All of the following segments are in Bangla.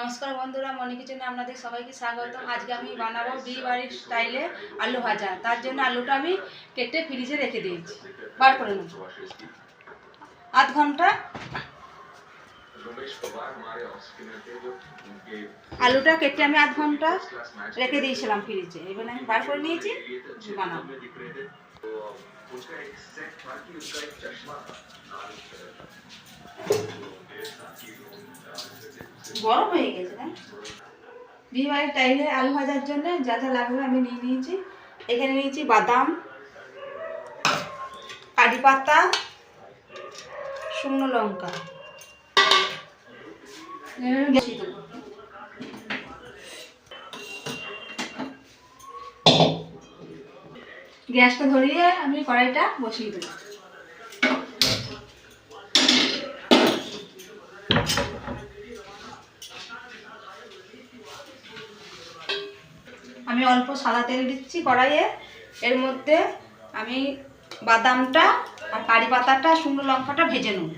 নমস্কার বন্ধুরা মনি কিচেনে আপনাদের সবাইকে স্বাগত আজকে আমি বানাবো বিয়ে বাড়ির স্টাইলে আলু ভাজা। তার জন্য আলুটা আমি কেটে ফ্রিজে রেখে দিয়েছি। বার করে নেব আধ ঘণ্টা। আলুটা কেটে আমি আধ ঘণ্টা রেখে দিয়েছিলাম ফ্রিজে। এবার আমি বার করে নিয়েছি বানাবো। গরম হয়ে গেছে না? বিয়ে বাড়ির টাইমে আলু ভাজার জন্য যা যা লাগবে আমি নিয়ে নিয়েছি। এখানে নিয়েছি বাদাম, কারি পাতা, শুকনো লঙ্কা। গ্যাসটা ধরিয়ে আমি কড়াইটা বসিয়ে দেবো। আমি অল্প সাদা তেল দিচ্ছি কড়াইয়ে। এর মধ্যে আমি বাদামটা আর কারি পাতাটা, শুকনো লঙ্কাটা ভেজে নেব।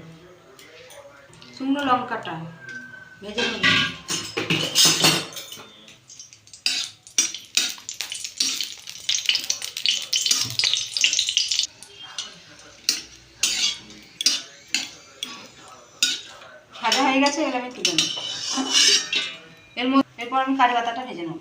শুকনো লঙ্কাটা ভেজে নেব। ভাজা হয়ে গেছে, এবার আমি তুলে নেব। এর মধ্যে এরপর আমি কারি পাতাটা ভেজে নেব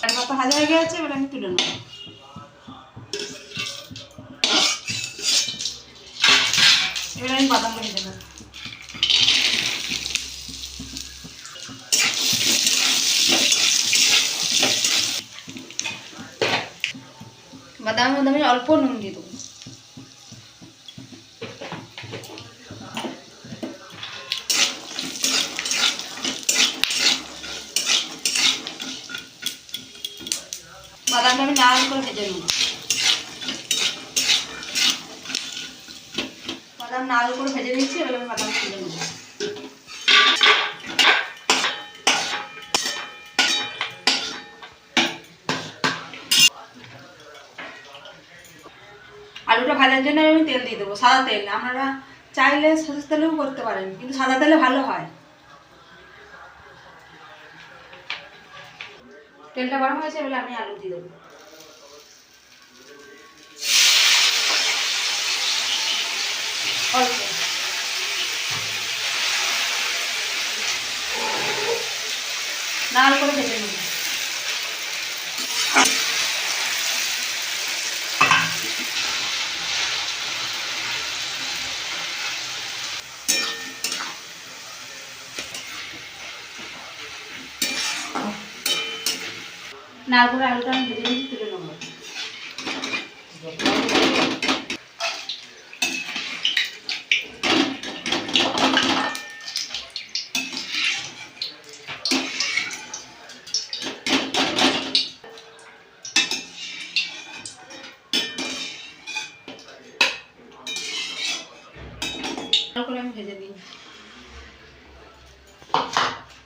কারি পাতা ভাজা হয়ে গেছে এবার আমি তুলে নেব এবার আমি বাদামটা ভেজে নেব বাদামের মধ্যে আমি অল্প নুন দিয়ে দেবো বাদামটা আমি লাল করে ভেজে নেব। বাদাম লাল করে ভেজে নিচ্ছি, এবার আমি বাদাম তুলে নেব। আলুটা ভাজার জন্য আমি তেল দিয়ে দেবো, সাদা তেল। আপনারা চাইলে সরষের তেলেও করতে পারেন, কিন্তু সাদা তেলে ভালো হয়। তেলটা গরম হয়েছে এবার আমি আলু দিয়ে দেবো অল্প লাল করে ভেজে নেব। করে আলুটা আমি ভেজে নিয়েছি তুলে নেব। ভালো করে আমি ভেজে দিই।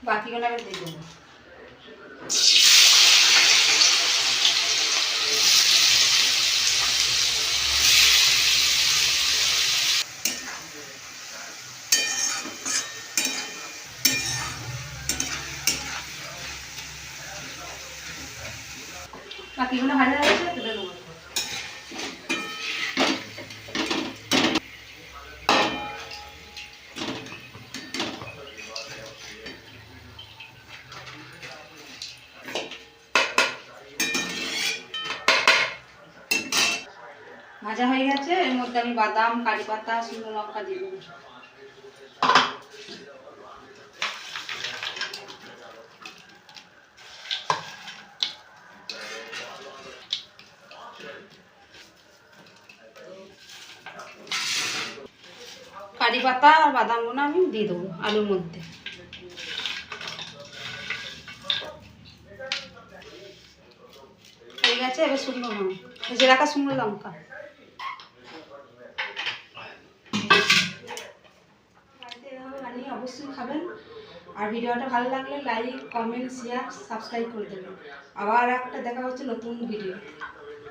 বাকিগুলো আমি দিয়ে বাকিগুলো ভাজা হয়েছে তুলে দেবো ভাজা হয়ে গেছে, এর মধ্যে আমি বাদাম, কারি পাতা, শুকনো লঙ্কা দিয়ে দেবো। কারি পাতা আর বাদাম বাদামগুলো আমি দিয়ে দেবো আলুর মধ্যে। হয়ে গেছে, এবার শুকনো লঙ্কা। ভেজে রাখা শুকনো লঙ্কা। অবশ্যই খাবেন। আর ভিডিওটা ভালো লাগলে লাইক কমেন্ট শেয়ার সাবস্ক্রাইব করে দেবেন। আবার একটা দেখা হচ্ছে নতুন ভিডিও